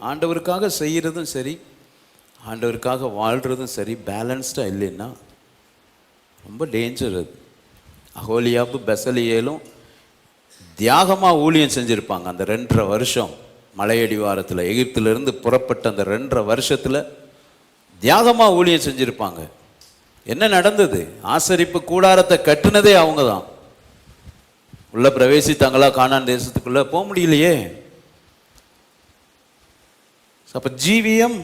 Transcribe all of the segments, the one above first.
ஆண்டவருக்காக செய்கிறதும் சரி ஆண்டவருக்காக வாழ்கிறதும் சரி பேலன்ஸ்டாக இல்லைன்னா ரொம்ப டேஞ்சர் அது. அகோலியாப்பு பெசலியேலும் தியாகமாக ஊழியம் செஞ்சுருப்பாங்க. அந்த ரெண்டரை வருஷம் மலையடிவாரத்தில் எகிப்திலிருந்து புறப்பட்ட அந்த ரெண்டரை வருஷத்தில் தியாகமாக ஊழியம் செஞ்சுருப்பாங்க. என்ன நடந்தது? ஆசரிப்பு கூடாரத்தை கட்டுனதே அவங்க தான் உள்ளே பிரவேசித்தாங்களா காணான் தேசத்துக்குள்ளே? போக முடியலையே. அப்போ ஜீவியம்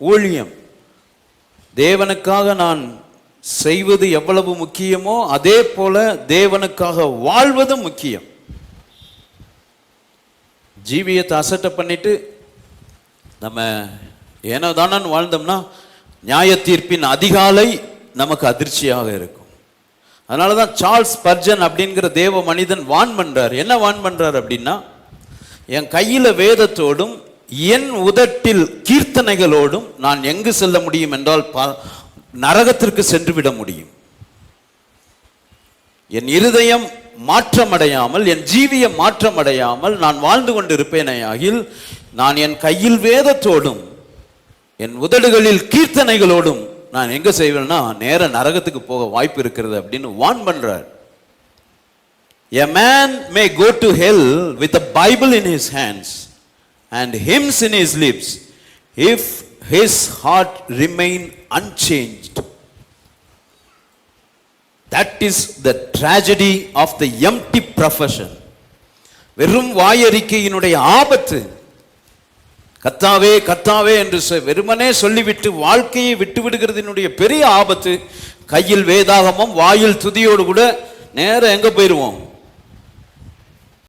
ஊழியம். தேவனுக்காக நான் செய்வது எவ்வளவு முக்கியமோ அதே போல தேவனுக்காக வாழ்வதும் முக்கியம். ஜீவியத்தை அசட்டை பண்ணிட்டு நம்ம ஏனோ தானன்னு வாழ்ந்தோம்னா நியாய தீர்ப்பின் அதிகாலை நமக்கு அதிர்ச்சியாக இருக்கும். அதனால தான் சார்ல்ஸ் பர்ஜன் அப்படிங்கிற தேவ மனிதன் வான் பண்றார். என்ன வான் பண்ணுறார் அப்படின்னா என் கையில் வேதத்தோடும் என் உதட்டில் கீர்த்தனைகளோடும் நான் எங்கு செல்ல முடியும் என்றால் ப- நரகத்திற்கு சென்று விட முடியும். என் இருதயம் மாற்றமடையாமல் என் ஜீவியம் மாற்றமடையாமல் நான் வாழ்ந்து கொண்டிருப்பேனேயாகில் நான் என் கையில் வேதத்தோடும் என் உதடுகளில் கீர்த்தனைகளோடும் நான் எங்க செய்வேன்னா நேர நரகத்துக்கு போக வாய்ப்பு இருக்கிறது அப்படின்னு வான் பண்றார். A man may go to hell with a Bible in his hands and hymns in his lips if his heart remain unchanged. That is the tragedy of the empty profession வெறும் வாயறிக்கையினுடைய ஆபத்து. கத்தாவே கத்தாவே என்று வெறுமனே சொல்லிவிட்டு வாழ்க்கையை விட்டு விடுகிறதினுடைய பெரிய ஆபத்து கையில் வேதாகமும் வாயில் துதியோடு கூட நேரம் எங்க போயிடுவோம்